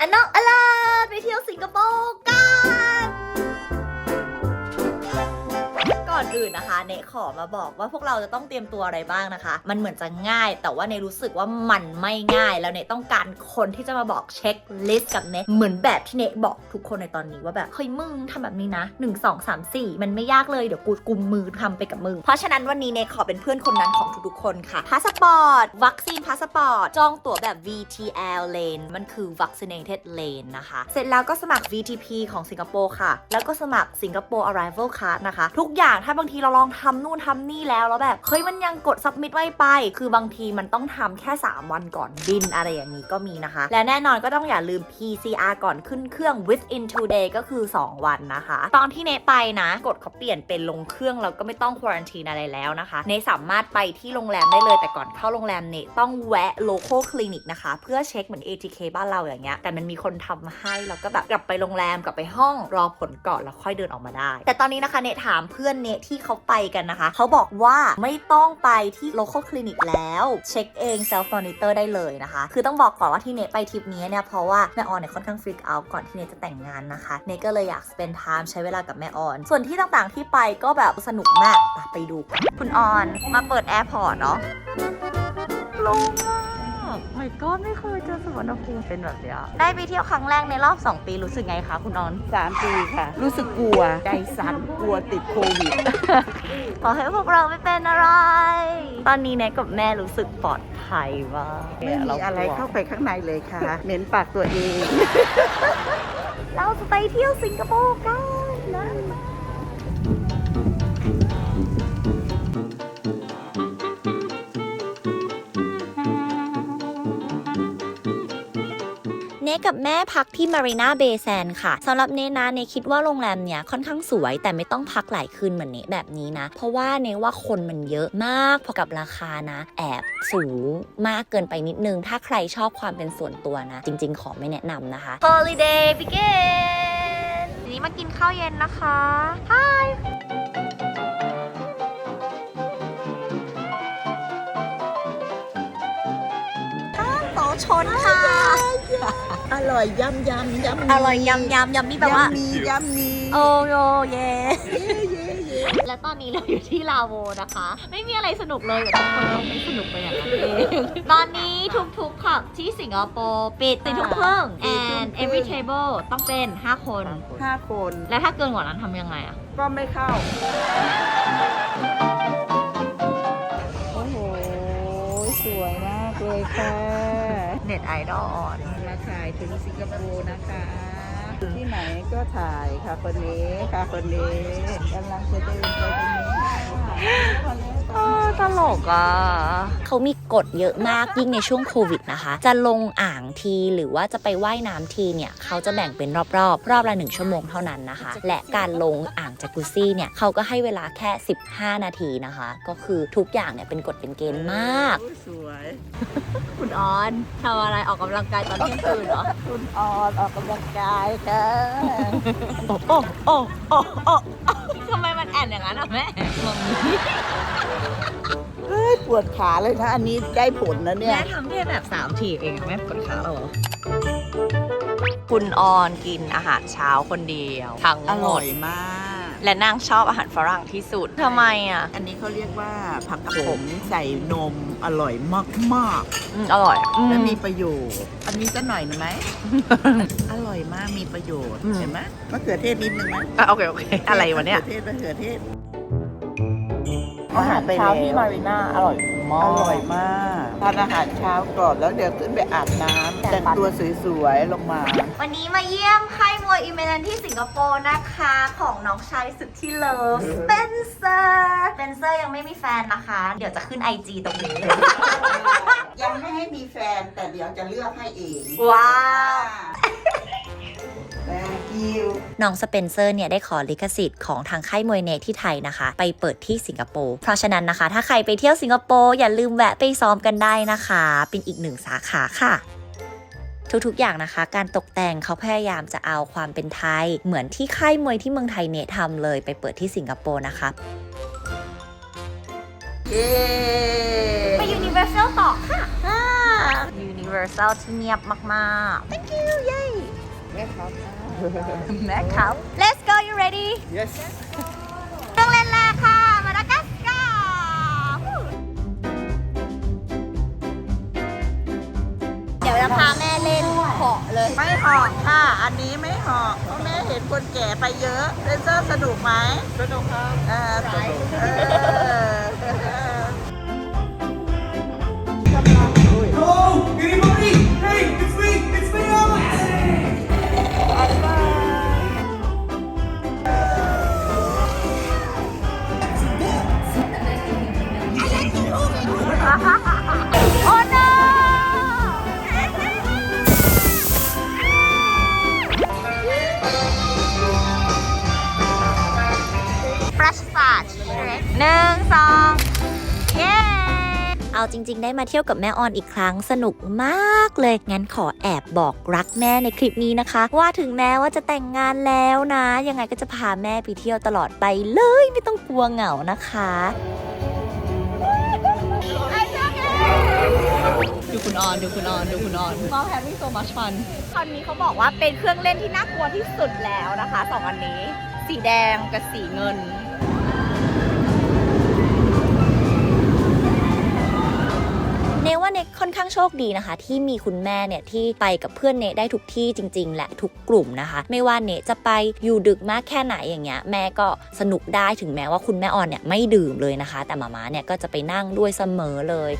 อัน อื่นนะคะเนขอมาบอกว่าพวกเราจะต้องเตรียมตัวอะไรบ้างนะคะ มันเหมือนจะง่าย แต่ว่าเนรู้สึกว่ามันไม่ง่ายแล้วเนต้องการคนที่จะมาบอกเช็คลิสต์กับเนเหมือนแบบที่เนบอกทุกคนในตอนนี้ว่าแบบเฮ้ยมึงทำแบบนี้นะ1 2 3 4 มันไม่ยากเลยเดี๋ยวกูกุมมือทำไปกับมึง เพราะฉะนั้นวันนี้เนขอเป็นเพื่อนคนนั้นของทุกๆคนค่ะพาสปอร์ตวัคซีนพาสปอร์ตจองตั๋วแบบ VTL lane มันคือ vaccinated lane นะคะ เสร็จแล้วก็สมัคร VTP ของสิงคโปร์ค่ะ แล้วก็สมัครสิงคโปร์ arrival card นะคะ ทุกอย่างถ้าบางางทีเราลองทำนู่นทำนี่แล้วแล้วแบบเฮ้ยมันยังกด submit ไม่ไป คือบางทีมันต้องทำแค่ 3 วันก่อนบินอะไรอย่างนี้ก็มีนะคะ และแน่นอนก็ต้องอย่าลืม PCR ก่อนขึ้นเครื่อง within two day ก็คือ 2 วันนะคะ ตอนที่เนไปนะกดเขาเปลี่ยนเป็นลงเครื่องแล้วก็ไม่ต้องควอรันทีนอะไรแล้วนะคะเนสามารถไปที่โรงแรมได้เลยแต่ก่อนเข้าโรงแรมเนต้องแวะ local clinic นะคะ เพื่อเช็คเหมือน ATK บ้านเราอย่างเงี้ยแต่มันมีคนทำให้แล้วก็แบบกลับไปโรงแรมกลับไปห้องรอผลก่อนแล้วค่อยเดินออกมาได้ แต่ตอนนี้นะคะเนถามเพื่อนเนที่เขาไปกันนะคะ เขาบอกว่าไม่ต้องไปที่ local clinic แล้ว เช็คเอง self monitor ได้เลยนะคะ คือต้องบอกก่อนว่าที่เนไปทริปนี้เนี่ยเพราะว่าแม่ออนเนี่ยค่อนข้างฟ r ิกเอาก่อนที่เนจะแต่งงานนะคะเนก็เลยอยาก spend time ใช้เวลากับแม่ออน ส่วนที่ต่างๆที่ไปก็แบบสนุกมากไปดู คุณออนมาเปิดแอร์พอร์ตเนาะลงมา กไม่ก็ไม่เคยเจอสุวรรณภูมิเป็นแบบเนี้ยได้ไปเที่ยวครั้งแรกในรอบ 2 ปีรู้สึกไงคะคุณออน สามปีค่ะ รู้สึกกลัว ใจสั่นกลัวติดโควิด ขอให้พวกเราไม่เป็นอะไร ตอนนี้เนกับแม่รู้สึกปลอดภัยมากไม่มีอะไรเข้าไปข้างในเลยค่ะ เหม็นปากตัวเอง เราจะไปเที่ยวสิงคโปร์กัน นกับแม่พักที่มารีนาเบย์แซนค่ะสำหรับเนนะเนคิดว่าโรงแรมเนี่ยค่อนข้างสวย แต่ไม่ต้องพักหลายคืนเหมือนเนแบบนี้นะ เพราะว่าเนว่าคนมันเยอะมากพอกับราคานะ แอบสูงมากเกินไปนิดนึง ถ้าใครชอบความเป็นส่วนตัวนะ จริง ๆ ขอไม่แนะนำนะคะ Holiday begin ทีนี้มากินข้าวเย็นนะคะ Hi ชนค่ะ อร่อยยำยำยำอร่อยยำยำยำนี่แปลว่ายำมียำมีโอ้โยเยเย่เย่เย่และตอนนี้เราอยู่ที่ลาโวนะคะ ไม่มีอะไรสนุกเลยแต่ทุกคนเราไม่สนุกไปอย่างนั้นเองตอนนี้ทุกๆผับที่สิงคโปร์ปิดติดทุกเครื่อง and every table ต้องเป็น 5 คน ห้าคน และถ้าเกินกว่านั้นทำยังไงอะ ก็ไม่เข้า โอ้โห สวยมากเลยค่ะเน็ตไอดอลออนมาถ่ายถึงสิงคโปร์นะคะ ที่ไหนก็ถ่ายค่ะคนนี้ค่ะคนนี้กำลังจะเดินไปตรงนี้ค่ะ ตลกอะเขามีกฎเยอะมากยิ่งในช่วงโควิดนะคะ จะลงอ่างทีหรือว่าจะไปว่ายน้ำทีเนี่ยเขาจะแบ่งเป็นรอบๆ รอบละหนึ่งชั่วโมงเท่านั้นนะคะ และการลงอ่างจากุซซี่เนี่ยเขาก็ให้เวลาแค่ 15 นาทีนะคะ ก็คือทุกอย่างเนี่ยเป็นกฎเป็นเกณฑ์มากโอ้ยสวย คุณออนทำอะไรออกกำลังกายตอนเที่ยงคืนเหรอ คุณออนออกกำลังกายค่ะโอ้โอ้โอ้โอ้โอ้ทำไมมั นแอนอย่างนั้นอะแม่งงเอ้ยปวดขาเลยนะอันนี้ได้ผลนะเนี่ย แม่ทำแค่แบบสามทีเองอะแม่ปวดขาเหรอ คุณออนกินอาหารเช้าคนเดียว ทั้งอหมร่อด ยมาก และนางชอบอาหารฝรั่งที่สุดทำไมอะอันนี้เขาเรียกว่าผักขมใส่นมอร่อยมากมากอืมอร่อยอืๆและมีประโยชน์ อันนี้สักหน่อยหนึ่งไหม อร่อยมากมีประโยชน์อืม เห็นไหมมะเขือเทศนิดนึงไหมอะโอเคโอเค อะไรวะเนี่ยมะเขือเทศมะเขือเทศ อาหารเช้าที่มารีนาอร่อย มากอร่อยมากทานอาหารเช้าก่อนแล้วเดี๋ยวขึ้นไปอาบน้ำแต่งตัวสวยๆลงมา วันนี้มาเยี่ยมค่ายมวยอิมเมรันที่สิงคโปร์นะคะ ของน้องชายสุดที่เลิฟสเปนเซอร์สเปนเซอร์ยังไม่มีแฟนนะคะ เดี๋ยวจะขึ้น IG ตรงนี้ ยังไม่ให้มีแฟนแต่เดี๋ยวจะเลือกให้เองว้าว Thank you น้ องสเปนเซอร์เนี่ยได้ขอลิขสิทธิ์ของทางค่ายมวยเนที่ไทยนะคะ ไปเปิดที่สิงคโปร์ เพราะฉะนั้นนะคะ ถ้าใครไปเที่ยวสิงคโปร์อย่าลืมแวะไปซ้อมกันได้นะคะ เป็นอีกหนึ่งสาขาค่ะทุกๆ อย่างนะคะ การตกแต่งเขาพยายามจะเอาความเป็นไทย เหมือนที่ค่ายมวยที่เมืองไทยเนทำเลยไปเปิดที่สิงคโปร์นะคะเย้ไป Universal ต่อค่ะ Universal Universal ที่เงียบมากๆ thank you yay แม่ครับ แม็กครับ let's go you ready Yes. เครื่องเล่นแรกค่ะ มาดากัสการ์เดี๋ยวจะพาแม่เล่นเหาะเลยไม่หอกค่ะ อันนี้ไม่หอกเพราะแม่เห็นคนแก่ไปเยอะเลเซอร์สนุกไหมสนุกครับเออสนุกเออ Hello, anybody? Hey, ได้มาเที่ยวกับแม่ออนอีกครั้งสนุกมากเลย งั้นขอแอบบอกรักแม่ในคลิปนี้นะคะ ว่าถึงแม้ว่าจะแต่งงานแล้วนะ ยังไงก็จะพาแม่ไปเที่ยวตลอดไปเลย ไม่ต้องกลัวเหงานะคะดูคุณออนดูคุณออนดูคุณออน Mom having so much fun คอนนี้เขาบอกว่าเป็นเครื่องเล่นที่น่ากลัวที่สุดแล้วนะคะสองอันนี้ สีแดงกับสีเงิน เนว่าเนค่อนข้างโชคดีนะคะ ที่มีคุณแม่เนี่ยที่ไปกับเพื่อนเนได้ทุกที่จริง ๆ และทุกกลุ่มนะคะ ไม่ว่าเนจะไปอยู่ดึกมากแค่ไหนอย่างเงี้ยแม่ก็สนุกได้ถึงแม้ว่าคุณแม่ออนเนี่ยไม่ดื่มเลยนะคะ แต่หมาม้าเนี่ยก็จะไปนั่งด้วยเสมอเลย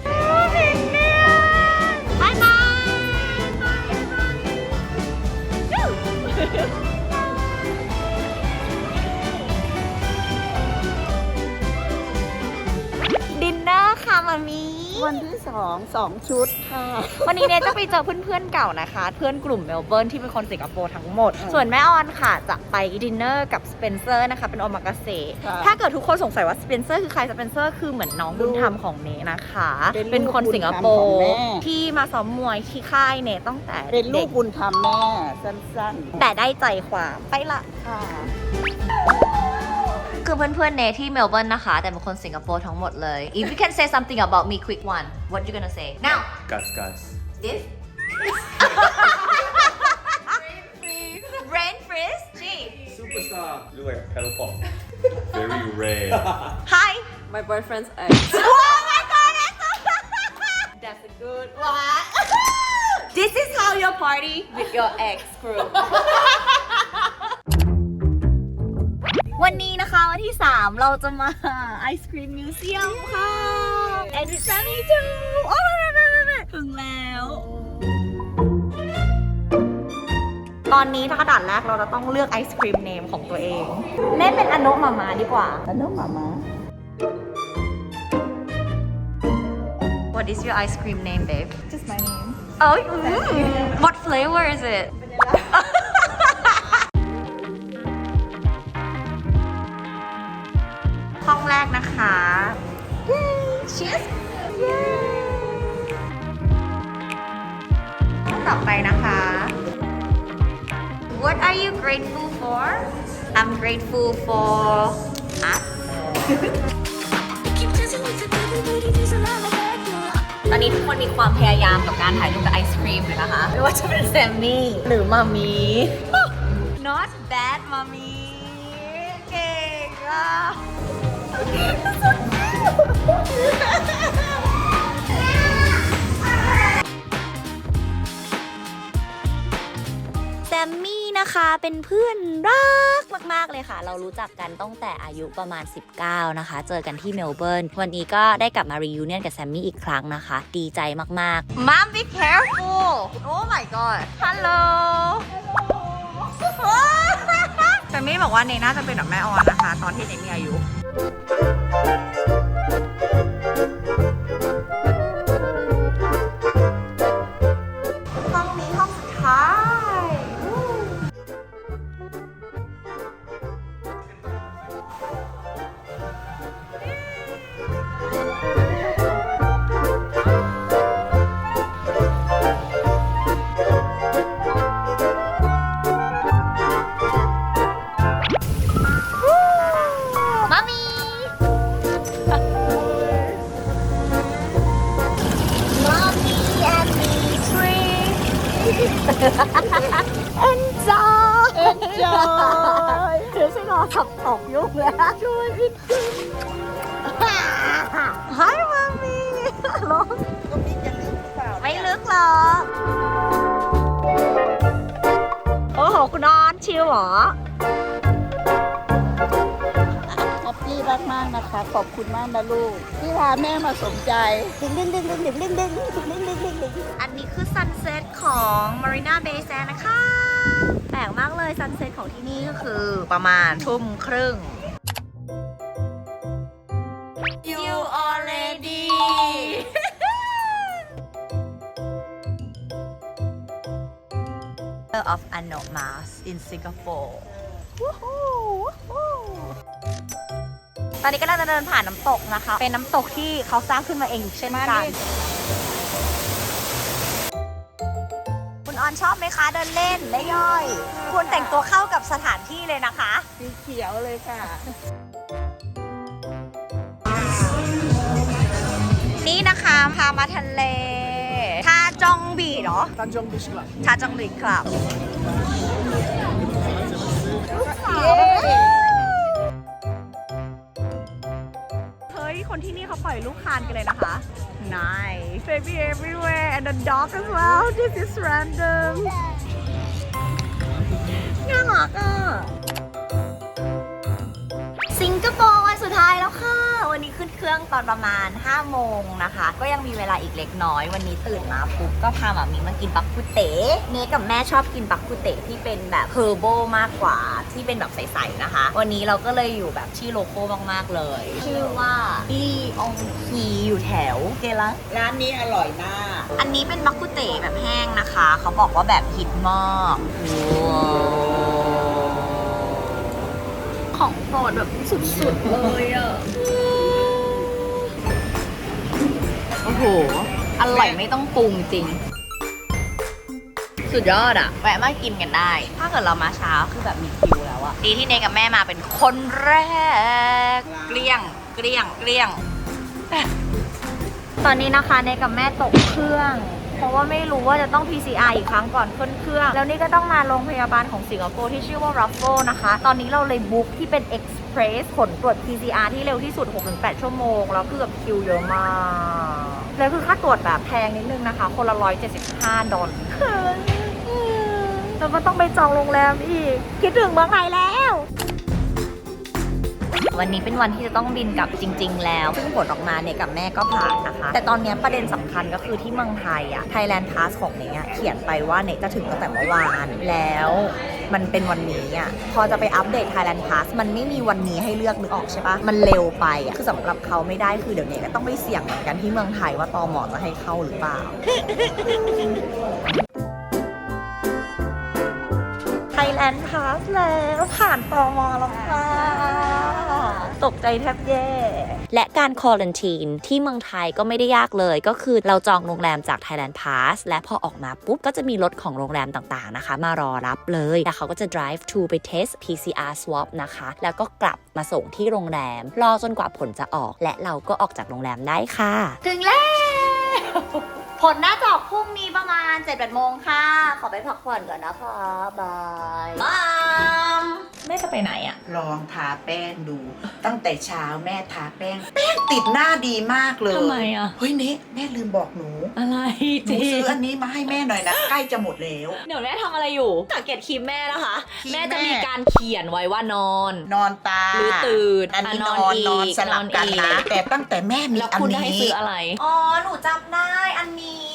ดินเนอร์ค่ะมามี วันที่สองสองชุดค่ะ วันนี้เนี่ยจะไปเจอเพื่อนๆเก่านะคะ เพื่อนกลุ่มเมลเบิร์นที่เป็นคนสิงคโปร์ทั้งหมดอืมส่วนแม่ออนค่ะจะไปดินเนอร์กับสเปนเซอร์นะคะ เป็นโอมากาเซค่ะ ถ้าเกิดทุกคนสงสัยว่าสเปนเซอร์คือใครสเปนเซอร์คือเหมือนน้องบุญธรรมของเนนะคะ เป็นลูกคนสิงคโปบุญธรรมของร์แม่ที่มาซ้อมมวยที่ค่ายเนตั้งแต่เป็นลูเด็กกบุญธรรมแม่สั้นๆแต่ได้ใจความไปละค่ะ คือเพื่อนๆเนที่เมลเบิร์นนะคะ แต่เป็นคนสิงคโปร์ทั้งหมดเลย If you can say something about me quick one what you gonna say now Gus, Gus. this brain freeze G Superstar. You look like a pedal pop. Very rare. hi My boyfriend's ex. oh my god that's so that's a good one this is how you party with your ex group ที่ 3 เราจะมาไอศครีมมิวเซียมค่ะ and it's sunny too โอ้ยถึงแล้ว ตอนนี้ถ้ากระดาษแรกเราจะต้องเลือกไอศครีมเนมของตัวเอง เล่นเป็นอนุมามาดีกว่าแล้วน้องหมามา What is your ice cream name, babe? just my name Oh, mm. what flavor is it? ห้องแรกนะคะ Cheers ห้องต่อไปนะคะ What are you grateful for? I'm grateful for us ตอนนี้ทุกคนมีความพยายามกับการถ่ายรูปกับไอศครีมเลยนะคะ ไม่ว่าจะเป็นแซมมี่หรือมามี not bad มามีเก่งอะ แซมมี่นะคะเป็นเพื่อนรักมากๆเลยค่ะ เรารู้จักกันตั้งแต่อายุประมาณ 19 นะคะ เจอกันที่เมลเบิร์น วันนี้ก็ได้กลับมา reunion กับแซมมี่อีกครั้งนะคะ ดีใจมากๆ Mom be careful Oh my god Hello แต่ไม่บอกว่าเนน่าจะเป็นแบบแม่ออนนะคะ ตอนที่เนมีอายุ enjoy enjoy เดี๋ยวฉันรอขับตกยุ่งแล้วช่วยพี่ไฮมามีร้องก็มิดจะลึกหรือเปล่าไม่ลึกหรอกโอ้โหคุณนอนชิลเหรอแฮปปี้มากๆนะคะ ขอบคุณมากนะลูกที่พาแม่มาสนใจ ดึงดึงดึงดึงดึงดึงดึงดึงดึงดึงดึงดึงอันนี้ คือซันเซ็ตของ Marina Bay Sands นะคะ แปลกมากเลยซันเซ็ตของที่นี่ก็คือประมาณทุ่มครึ่ง You already of Anomas in Singapore ตอนนี้ก็เราจะเดินผ่านน้ำตกนะคะ เป็นน้ำตกที่เขาสร้างขึ้นมาเองอีกเช่นมากัน ออนชอบไหมคะเดินเล่นและย่อย คุณแต่งตัวเข้ากับสถานที่เลยนะคะ สีเขียวเลยค่ะ นี่นะคะพามาทะเลทาจองบีเหรอ Tanjong Beach Club ทาจองบีครับ เฮ้ย คนที่นี่เขาปล่อยลูกคานกันเลยนะคะ Nice baby everywhere and the dog as well this is random น่ารักอะสิงคโปร์วันสุดท้ายแล้วค่ะ วันนี้ขึ้นเครื่องตอนประมาณ 5 โมงนะคะ ก็ยังมีเวลาอีกเล็กน้อย วันนี้ตื่นมาปุ๊บก็พาหมามีมากินบักกุเต๋เนกับแม่ชอบกินบักกุเต๋ที่เป็นแบบเฮอร์โบมากกว่า ที่เป็นแบบใสๆนะคะ วันนี้เราก็เลยอยู่แบบที่โลโก้มากๆเลย ชื่อว่าลีองคีอยู่แถวเกลังร้านนี้อร่อยมาก อันนี้เป็นบักกุเต๋แบบแห้งนะคะ เขาบอกว่าแบบฮิตมากว้าวของโปรดแบบสุดๆเลยอะโอ้โห อร่อยไม่ต้องปรุงจริง สุดยอดอะแวะมากินกันได้ ถ้าเกิดเรามาเช้าคือแบบมีคิวแล้ว อะดีที่เนยกับแม่มาเป็นคนแรก เกลี้ยง เกลี้ยง เกลี้ยง ตอนนี้นะคะเนยกับแม่ตกเครื่อง เพราะว่าไม่รู้ว่าจะต้อง PCR อีกครั้งก่อนขึ้นเครื่อง แล้วนี่ก็ต้องมาโรงพยาบาลของสิงคโปร์ที่ชื่อว่า Ruffle นะคะ ตอนนี้เราเลยบุ๊กที่เป็น Express ผลตรวจ PCR ที่เร็วที่สุด 6-8 ชั่วโมง แล้วคือแบบคิวเยอะมาก แล้วคือค่าตรวจแบบแพงนิดนึงนะคะ คนละ 175 ดอลลาร์ แล้วก็ต้องไปจองโรงแรมอีก คิดถึงเมืองไทยแล้ว วันนี้เป็นวันที่จะต้องบินกลับจริง ๆ แล้ว ซึ่งผลออกมาเนี่ยกับแม่ก็ผ่านนะคะ แต่ตอนนี้ประเด็นสำคัญก็คือที่เมืองไทยอะ Thailand Pass ของเนยอะเขียนไปว่าเนี่ยจะถึงตั้งแต่เมื่อวานแล้วมันเป็นวันนี้อะพอจะไปอัปเดต Thailand Pass มันไม่มีวันนี้ให้เลือกนึกออกใช่ปะมันเร็วไปอะคือสำหรับเขาไม่ได้คือเดี๋ยวเนยก็ต้องไปเสี่ยงเหมือนกันที่เมืองไทยว่าตอหมอจะให้เข้าหรือเปล่า นด์พาสแล้วผ่านตอมอแล้วค่ะ ตกใจแทบแย่ และการควอลันทีนที่เมืองไทยก็ไม่ได้ยากเลย ก็คือเราจองโรงแรมจาก Thailand Pass และพอออกมาปุ๊บ ก็จะมีรถของโรงแรมต่างๆนะคะ มารอรับเลยแล้วเขาก็จะ drive to ไป test PCR swab นะคะ แล้วก็กลับมาส่งที่โรงแรม รอจนกว่าผลจะออก และเราก็ออกจากโรงแรมได้ค่ะ ถึงแล้ว ผลหน้าจอพรุ่งนี้ประมาณ7จ็ดโมงค่ะ ขอไปพักผ่อนก่อนนะคะบายบาย แม่จะไปไหนอะลองทาแป้งดู ตั้งแต่เช้าแม่ทาแป้ง แป้งติดหน้าดีมากเลยทำไมอะเฮ้ยเนะแม่ลืมบอกหนูอะไรหนูซื้ออันนี้มาให้แม่หน่อยนะใกล้จะหมดแล้ว เดี๋ยวแม่ทำอะไรอยู่สังเกตครีมแม่นะคะครีมแม่จะแม่มีการเขียนไว้ว่านอน นอนตาหรือตื่นอันนี้อะนนออนนอีกนอนสลับกันนอนอีนะกแต่ตั้งแต่แม่มีแล้วอันคุณได้ให้นี้ซื้ออะไร อ๋อ หนูจำได้ อันนี้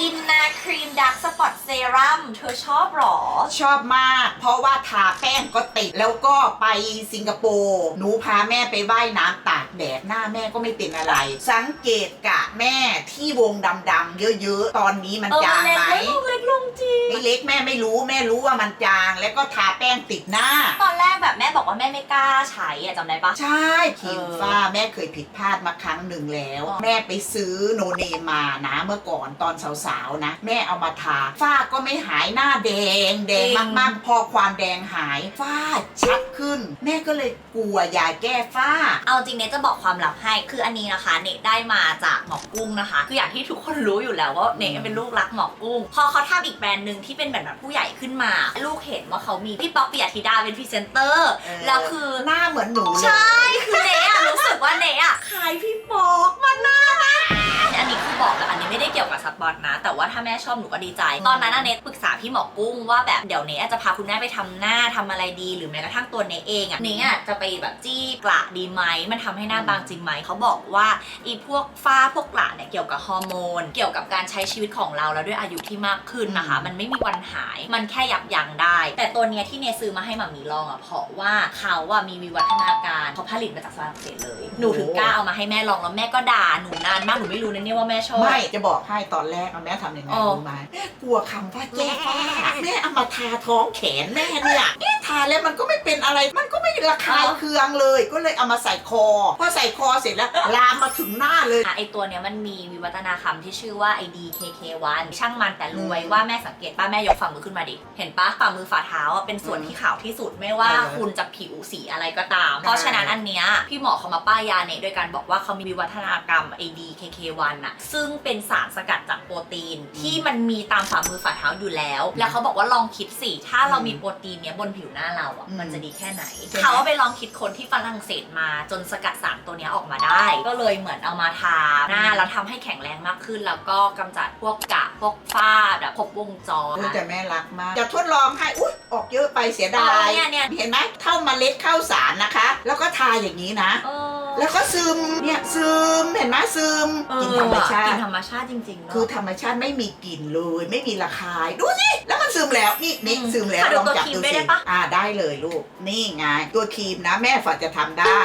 อินนาครีมดักสปอตเซรั่มเธอชอบหรอ ชอบมาก เพราะว่าทาแป้งก็ติด แล้วก็ไปสิงคโปร์หนูพาแม่ไปว่ายน้ำตากแดดหน้าแม่ก็ไม่เป็นอะไร สังเกตกะแม่ที่วงดำๆเยอะๆ ตอนนี้มันเออจางเล็กไหมลงเล็กลงจริงไอ้เล็กแม่ไม่รู้แม่รู้ว่ามันจาง แล้วก็ทาแป้งติดหน้า ตอนแรกแบบแม่บอกว่าแม่ไม่กล้าใช้อะจำได้ปะ ใช่ผิวฟ้าแม่เคยผิดพลาดมาครั้งหนึ่งแล้วอ๋อแม่ไปซื้อโนเนมมานะเมื่อก่อนตอนสสาวๆนะ แม่เอามาทาฝ้าก็ไม่หายหน้าแดงแดงจริงมากๆ พอความแดงหายฝ้าชัดขึ้น แม่ก็เลยกลัวยาแก้ฝ้า เอาจริงเนทจะบอกความลับให้คืออันนี้นะคะเนทได้มาจากหมอกุ้งนะคะ คืออย่างที่ทุกคนรู้อยู่แล้วว่าเนทเป็นลูกรักหมอกุ้ง พอเขาทำอีกแบรนด์หนึ่งที่เป็นแบบผู้ใหญ่ขึ้นมา ลูกเห็นว่าเขามีพี่ป๊อกปิยธิดาเป็นพรีเซนเตอร์เออแล้วคือหน้าเหมือนหนูเลยใช่คือเนอะรู้สึกว่าเนอะขายพี่ป๊อกมานานนะ อันนี้คือบอกแล้วอันนี้ไม่ได้เกี่ยวกับสปอนนะ แต่ว่าถ้าแม่ชอบหนูก็ดีใจ ตอนนั้นน่ะเนทปรึกษาพี่หมอกุ้งว่าแบบเดี๋ยวเนทจะพาคุณแม่ไปทำหน้าทำอะไรดีหรือแม้กระทั่งตัวเนทเองอะเนทอะจะไปแบบจี้กระดีไหมมันทำให้หน้าบางจริงไหมเขาบอกว่าอีพวกฝ้าพวกกระเนี่ยเกี่ยวกับฮอร์โมน เกี่ยวกับการใช้ชีวิตของเราแล้วด้วยอายุที่มากขึ้นนะคะ มันไม่มีวันหายมันแค่ยับยั้งได้ แต่ตัวเนี้ยที่เนยซื้อมาให้หมามีลองอะเพราะว่าเขาอะมีวิวัฒนาการเขาผลิตมาจากฝรั่งเศสเลย หนูถึงกล้าเอามาให้แม่ลองแล้วแม่ก็ด่าหนูนานมากหนูไม่รู้นะเนี่ยว่าแม่ชอบ ไม่จะบอกให้ตอนแรกเอาแม่ทำยังไงอ๋อรู้ไหมแม่กลัวคำว่าแก้ฝ้าแม่เอามาทาท้องแขนแม่เนี่ยเอ๊ะทาแล้วมันก็ไม่เป็นอะไร มันก็ไม่ระคายเคืองเลย ก็เลยเอามาใส่คอพอใส่คอเสร็จแล้วลามมาถึงหน้าเลยอะไอตัวเนี้ยมันมีวิวัฒนาคำที่ชื่อว่า IDKK1 ช่างมันแต่รู้ไว้ว่าแม่สังเกตป้าแม่ยกฝ่ามือขึ้นมาดิ เห็นปะฝ่ามือฝ่าเท้าอะเป็นส่วนที่ขาวที่สุดไม่ว่าเออคุณจะผิวสีอะไรก็ตาม เพราะฉะนั้นอันเนี้ยพี่หมอเขามาป้ายยาเนตโดยการบอกว่าเขามีวิวัฒนากรรม IDKK1 น่ะ ซึ่งเป็นสารสกัดจากโปรตีนที่มันมีตามฝ่ามือฝ่าเท้าอยู่แล้ว แล้วเขาบอกว่าลองคิดสิถ้าเรามีโปรตีนเนี้ยบนผิวหน้าเราอะอืมมันจะดีแค่ไหนใช่ไหมเขาไปลองคิดคนที่ฝรั่งเศสมาจนสกัดสารตัวเนี้ยออกมาได้ ก็เลยเหมือนเอามาทาหน้าแล้วทำให้แข็งแรงมากขึ้น แล้วก็กำจัดพวกกระพวกฝ้าแบบครบวงจรโอ้ยแต่แม่รักมาก จะทดลองให้อุ๊ยออกเยอะไปเสียดาอ๋อยเนี่ยเนี่ยเห็นไหมเท่าเมล็ดข้าวสารนะคะ แล้วก็ทาอย่างนี้นะเออ แล้วก็ซึมเนี่ยซึมเห็นไหมซึมเออกลินธรรมชากิติ นธรรมชาติจริงๆเนอะคือธรรมชาติไม่มีกลิ่นเลย ไม่มีระคายดูสิแล้วมันซึมแล้วนี่นี่อืมซึมแล้วขอดูลองตัวจับครีมดูด้วยสิได้ปะ อ่าได้เลยลูกนี่ไงตัวครีมนะ แม่ฝันจะทำได้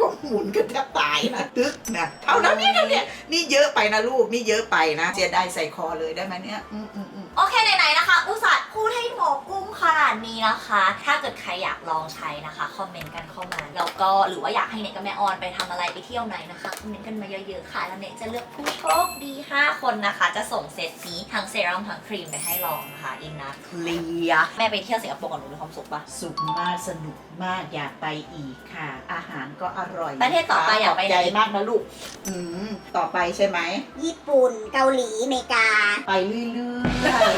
ก็หมุนกันแทบตายนะตึ๊กนะเท่านั้นเนี่ยเท่านี้นี่เยอะไปนะลูกนี่เยอะไปนะเสียดายใส่คอเลยได้ไหมเนี่ยอืมอืมอืม โอเคไหนๆนะคะ อุตส่าห์พูดให้หมอกุ้งขนาดนี้นะคะ ถ้าเกิดใครอยากลองใช้นะคะคอมเมนต์กันเข้ามาแล้วก็หรือว่าอยากให้เน็ตกับแม่ออนไปทำอะไรไปเที่ยวไหนนะคะคอมเมนต์กันมาเยอะๆค่ะแล้วเน็ตจะเลือกผู้โชคดี 5 คนนะคะ จะส่งเซตนี้ทั้งเซรั่มทั้งครีมไปให้ลองนะคะอินนะเคลียแม่ไปเที่ยวสิงคโปร์กับหนูมีความสุขปะสุขมากสนุก มากอยากไปอีกค่ะ อาหารก็อร่อยประเทศต่อไปอยากไปขบไหน ใจมากนะลูกอืมต่อไปใช่ไหม ญี่ปุ่น เกาหลี อเมริกา ไปเรื่อย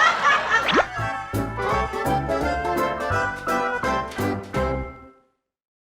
ๆ